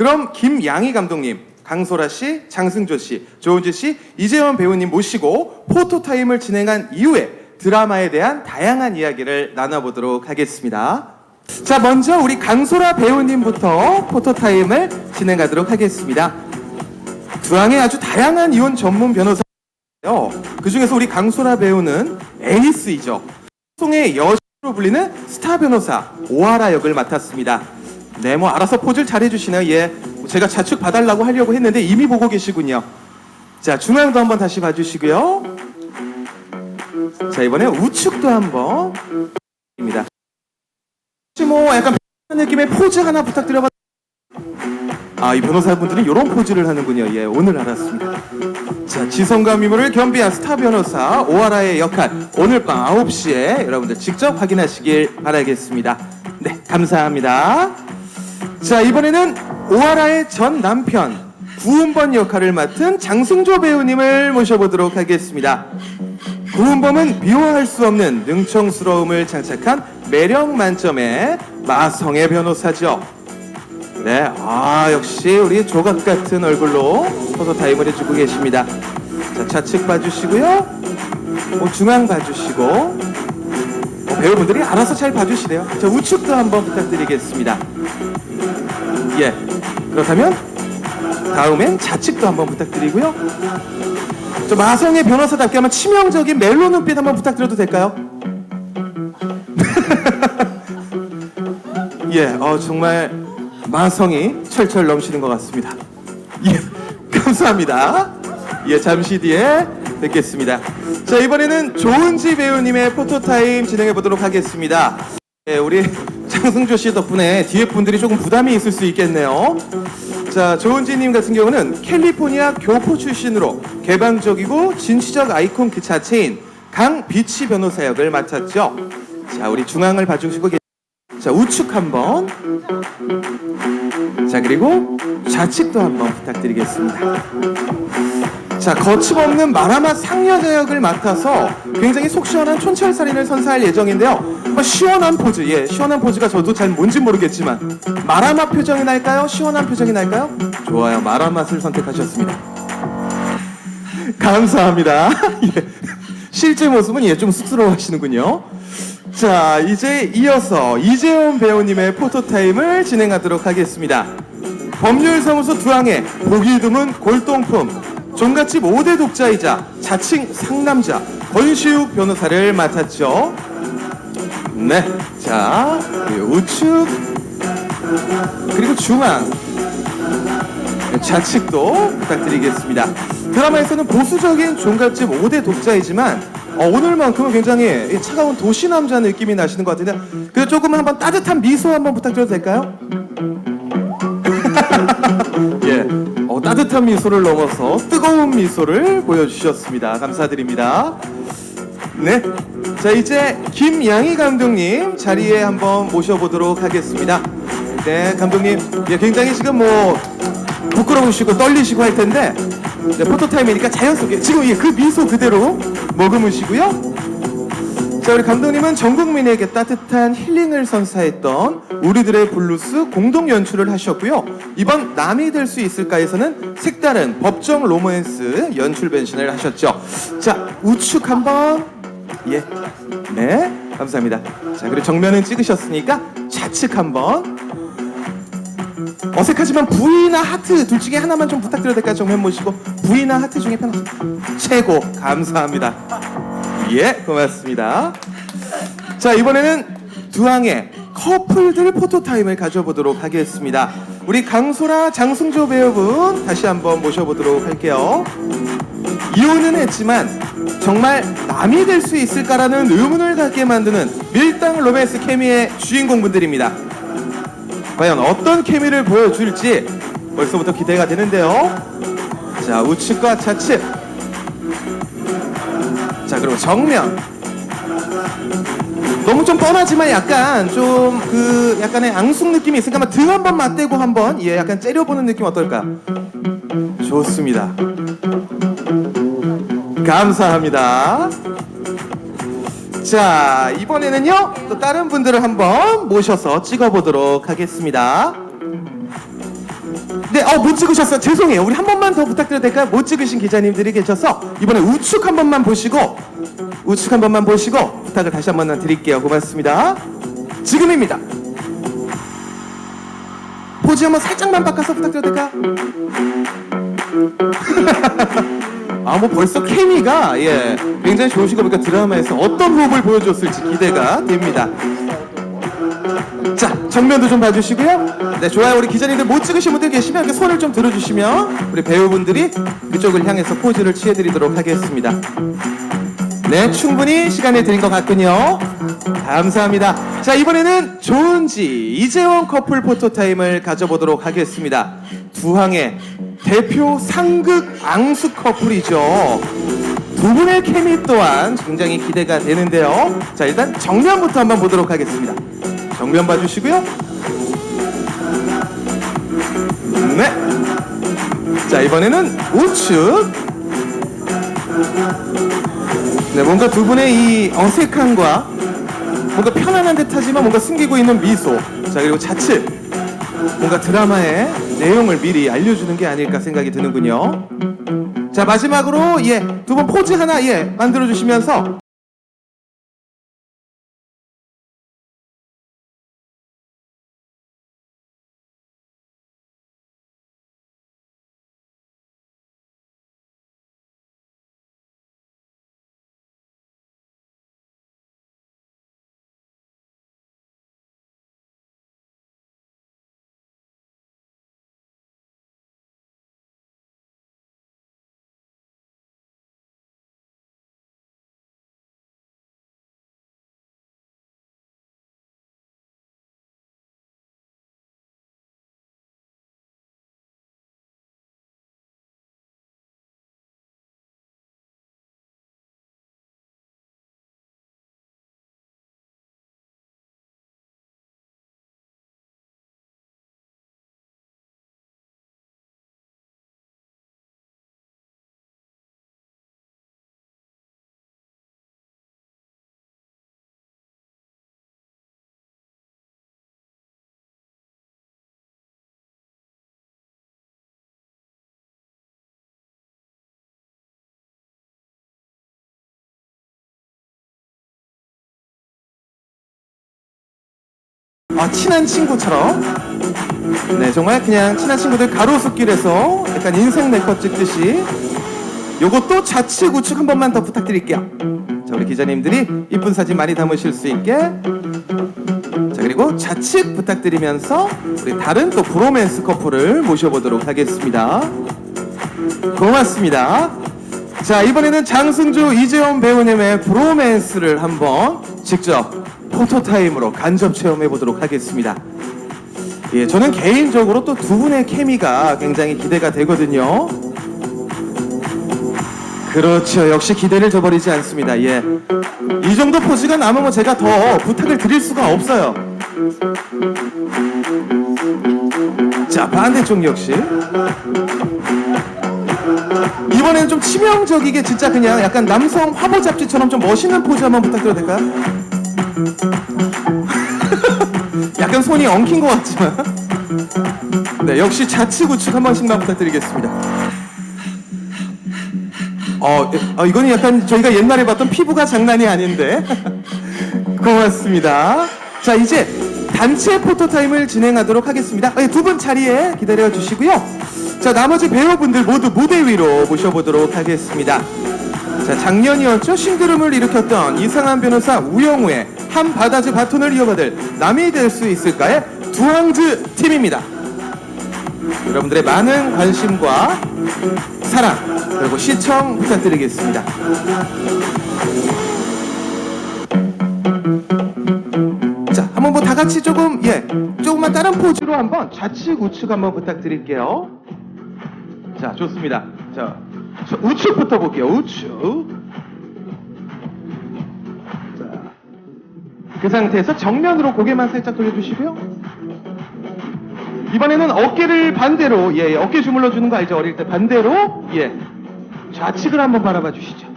그럼 김양희 감독님, 강소라 씨, 장승조 씨, 조은지 씨, 이재원 배우님 모시고 포토타임을 진행한 이후에 드라마에 대한 다양한 이야기를 나눠보도록 하겠습니다. 자, 먼저 우리 강소라 배우님부터 포토타임을 진행하도록 하겠습니다. 두항의 아주 다양한 이혼 전문 변호사예요. 그 중에서 우리 강소라 배우는 에이스이죠. 송의 여신으로 불리는 스타 변호사 오하라 역을 맡았습니다. 네, 뭐 알아서 포즈를 잘 해주시네요. 예, 제가 좌측 봐달라고 하려고 했는데 이미 보고 계시군요. 자, 중앙도 한번 다시 봐주시고요. 자, 이번에 우측도 한번 입니다. 혹시 뭐 약간 느낌의 포즈 하나 부탁드려봐. 아, 이 변호사분들은 이런 포즈를 하는군요. 예, 오늘 알았습니다. 자, 지성과 미모를 겸비한 스타 변호사 오하라의 역할 오늘 밤 9시에 여러분들 직접 확인하시길 바라겠습니다. 네, 감사합니다. 자, 이번에는 오하라의 전 남편 구은번 역할을 맡은 장승조 배우님을 모셔보도록 하겠습니다. 구은범은 비호할 수 없는 능청스러움을 장착한 매력 만점의 마성의 변호사죠. 네, 아 역시 우리 조각 같은 얼굴로 포토 타임을 해주고 계십니다. 자, 좌측 봐주시고요. 어, 중앙 봐주시고 어, 배우분들이 알아서 잘 봐주시네요. 자, 우측도 한번 부탁드리겠습니다. 예, 그렇다면 다음엔 좌측도 한번 부탁드리고요. 저 마성의 변호사답게 한번 치명적인 멜로 눈빛 한번 부탁드려도 될까요? 예, 어, 정말 마성이 철철 넘치는 것 같습니다. 예, 감사합니다. 예, 잠시 뒤에 뵙겠습니다. 자, 이번에는 조은지 배우님의 포토타임 진행해 보도록 하겠습니다. 예, 우리 장승조 씨 덕분에 뒤에 분들이 조금 부담이 있을 수 있겠네요. 자, 조은지님 같은 경우는 캘리포니아 교포 출신으로 개방적이고 진취적 아이콘 그 자체인 강 비치 변호사 역을 맡았죠. 자, 우리 중앙을 봐주시고 계십니다. 자 우측 한번 자 그리고 좌측도 한번 부탁드리겠습니다 자 거침없는 마라마 상여자 역을 맡아서 굉장히 속 시원한 촌철살인을 선사할 예정인데요. 뭐 시원한 포즈. 예 시원한 포즈가 저도 잘 뭔지 모르겠지만 마라맛 표정이 날까요? 시원한 표정이 날까요? 좋아요. 마라맛을 선택하셨습니다. 감사합니다. 예. 실제 모습은 예 좀 쑥스러워 하시는군요. 자, 이제 이어서 이재원 배우님의 포토타임을 진행하도록 하겠습니다. 법률사무소 두항의 보기 드문 골동품, 종갓집 5대 독자이자 자칭 상남자 권시욱 변호사를 맡았죠. 네, 자, 그리고 우측, 그리고 중앙, 좌측도 부탁드리겠습니다. 드라마에서는 보수적인 종갓집 5대 독자이지만 어, 오늘만큼은 굉장히 이 차가운 도시 남자 느낌이 나시는 것 같은데 그래서 조금 한번 따뜻한 미소 한번 부탁드려도 될까요? 예, 어, 따뜻한 미소를 넘어서 뜨거운 미소를 보여주셨습니다. 감사드립니다. 네, 자 이제 김양희 감독님 자리에 한번 모셔보도록 하겠습니다. 네, 감독님, 예, 굉장히 지금 뭐 부끄러우시고 떨리시고 할 텐데 네, 포토타임이니까 자연스럽게 지금 예, 그 미소 그대로 머금으시고요. 자 우리 감독님은 전 국민에게 따뜻한 힐링을 선사했던 우리들의 블루스 공동 연출을 하셨고요. 이번 남이 될 수 있을까에서는 색다른 법정 로맨스 연출 변신을 하셨죠. 자 우측 한번 예, 네 감사합니다. 자 그리고 정면은 찍으셨으니까 좌측 한번 어색하지만 V나 하트 둘 중에 하나만 좀 부탁드려도 될까요? 정면 모시고 V나 하트 중에 편하신 최고 감사합니다. 예, 고맙습니다. 자 이번에는 두항의 커플들 포토타임을 가져보도록 하겠습니다. 우리 강소라 장승조 배우분 다시 한번 모셔보도록 할게요. 이혼은 했지만 정말 남이 될 수 있을까라는 의문을 갖게 만드는 밀당 로맨스 케미의 주인공분들입니다. 과연 어떤 케미를 보여줄지 벌써부터 기대가 되는데요. 자, 우측과 좌측. 자, 그리고 정면. 너무 좀 뻔하지만 약간 좀 그 약간의 앙숙 느낌이 있으니까 등 한번 맞대고 한번 예, 약간 째려보는 느낌 어떨까? 좋습니다. 감사합니다. 자, 이번에는요, 또 다른 분들을 한번 모셔서 찍어보도록 하겠습니다. 네, 어, 못 찍으셨어요. 죄송해요. 우리 한 번만 더 부탁드려도 될까요? 못 찍으신 기자님들이 계셔서 이번에 우측 한 번만 보시고 우측 한 번만 보시고 부탁을 다시 한 번 드릴게요. 고맙습니다. 지금입니다. 포즈 한번 살짝만 바꿔서 부탁드려도 될까요? 아, 뭐 벌써 케미가 예 굉장히 좋으신 거 보니까 드라마에서 어떤 호흡을 보여줬을지 기대가 됩니다. 자, 정면도 좀 봐주시고요. 네, 좋아요. 우리 기자님들 못 찍으신 분들 계시면 손을 좀 들어주시면 우리 배우분들이 그쪽을 향해서 포즈를 취해드리도록 하겠습니다. 네, 충분히 시간을 드린 것 같군요. 감사합니다. 자, 이번에는 조은지, 이재원 커플 포토타임을 가져보도록 하겠습니다. 두 항의 대표 상극 앙수 커플이죠. 두 분의 케미 또한 굉장히 기대가 되는데요. 자, 일단 정면부터 한번 보도록 하겠습니다. 정면 봐주시고요. 네. 자, 이번에는 우측. 네, 뭔가 두 분의 이 어색함과 뭔가 편안한 듯하지만 뭔가 숨기고 있는 미소. 자, 그리고 자칫 뭔가 드라마의 내용을 미리 알려주는 게 아닐까 생각이 드는군요. 자, 마지막으로 예, 두 분 포즈 하나 예, 만들어 주시면서 아, 친한 친구처럼? 네 정말 그냥 친한 친구들 가로수길에서 약간 인생 네컷 찍듯이 요것도 좌측 우측 한 번만 더 부탁드릴게요. 자 우리 기자님들이 이쁜 사진 많이 담으실 수 있게. 자 그리고 좌측 부탁드리면서 우리 다른 또 브로맨스 커플을 모셔보도록 하겠습니다. 고맙습니다. 자 이번에는 장승주 이재원 배우님의 브로맨스를 한번 직접 포토 타임으로 간접 체험해 보도록 하겠습니다. 예, 저는 개인적으로 또 두 분의 케미가 굉장히 기대가 되거든요. 그렇죠. 역시 기대를 저버리지 않습니다. 예. 이 정도 포즈가 남으면 제가 더 부탁을 드릴 수가 없어요. 자, 반대쪽 역시. 이번에는 좀 치명적이게 진짜 그냥 약간 남성 화보 잡지처럼 좀 멋있는 포즈 한번 부탁드려도 될까요? 약간 손이 엉킨 것 같지만. 네 역시 좌측 우측 한 번씩만 부탁드리겠습니다. 어, 어 이거는 약간 저희가 옛날에 봤던 피부가 장난이 아닌데. 고맙습니다. 자 이제 단체 포토타임을 진행하도록 하겠습니다. 네, 두분 자리에 기다려 주시고요. 자 나머지 배우분들 모두 무대 위로 모셔보도록 하겠습니다 자 작년이었죠 신드롬을 일으켰던 이상한 변호사 우영우의 한 바다즈 바톤을 이어받을 남이 될 수 있을까의 두항즈 팀입니다. 여러분들의 많은 관심과 사랑 그리고 시청 부탁드리겠습니다. 자, 한번 뭐 다 같이 조금 예, 조금만 다른 포즈로 한번 좌측 우측 한번 부탁드릴게요. 자, 좋습니다. 자, 저 우측부터 볼게요. 우측. 자, 그 상태에서 정면으로 고개만 살짝 돌려주시고요. 이번에는 어깨를 반대로, 예, 예, 어깨 주물러 주는 거 알죠? 어릴 때 반대로, 예, 좌측을 한번 바라봐 주시죠.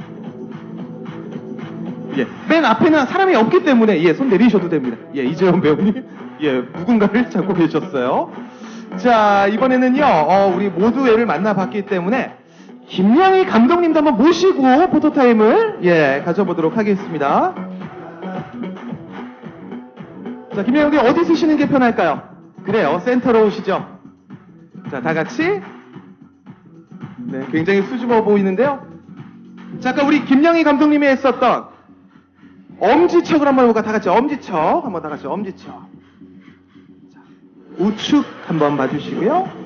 예, 맨 앞에는 사람이 없기 때문에, 예, 손 내리셔도 됩니다. 예, 이재원 배우님, 예, 누군가를 잡고 계셨어요. 자, 이번에는요, 어, 우리 모두 애를 만나봤기 때문에, 김양희 감독님도 한번 모시고 포토타임을, 예, 가져보도록 하겠습니다. 자, 김양희 감독님 어디 쓰시는 게 편할까요? 그래요, 센터로 오시죠. 자, 다 같이. 네, 굉장히 수줍어 보이는데요. 자, 아까 우리 김양희 감독님이 했었던 엄지척을 한번 해볼까? 다 같이 엄지척. 한번 다 같이 엄지척. 자, 우측 한번 봐주시고요.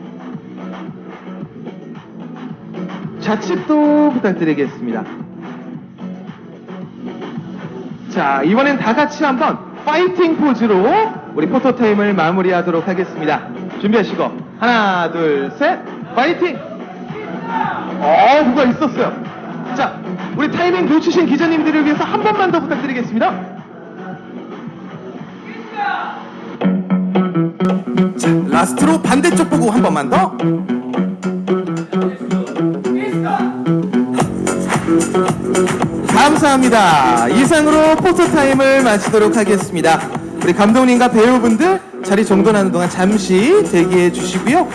좌측도 부탁드리겠습니다. 자, 이번엔 다 같이 한번 파이팅 포즈로 우리 포토타임을 마무리하도록 하겠습니다. 준비하시고, 하나, 둘, 셋, 파이팅! 어, 뭐가 있었어요. 자, 우리 타이밍 놓치신 기자님들을 위해서 한 번만 더 부탁드리겠습니다. 자, 라스트로 반대쪽 보고 한 번만 더. 감사합니다. 이상으로 포토 타임을 마치도록 하겠습니다. 우리 감독님과 배우분들 자리 정돈하는 동안 잠시 대기해 주시고요.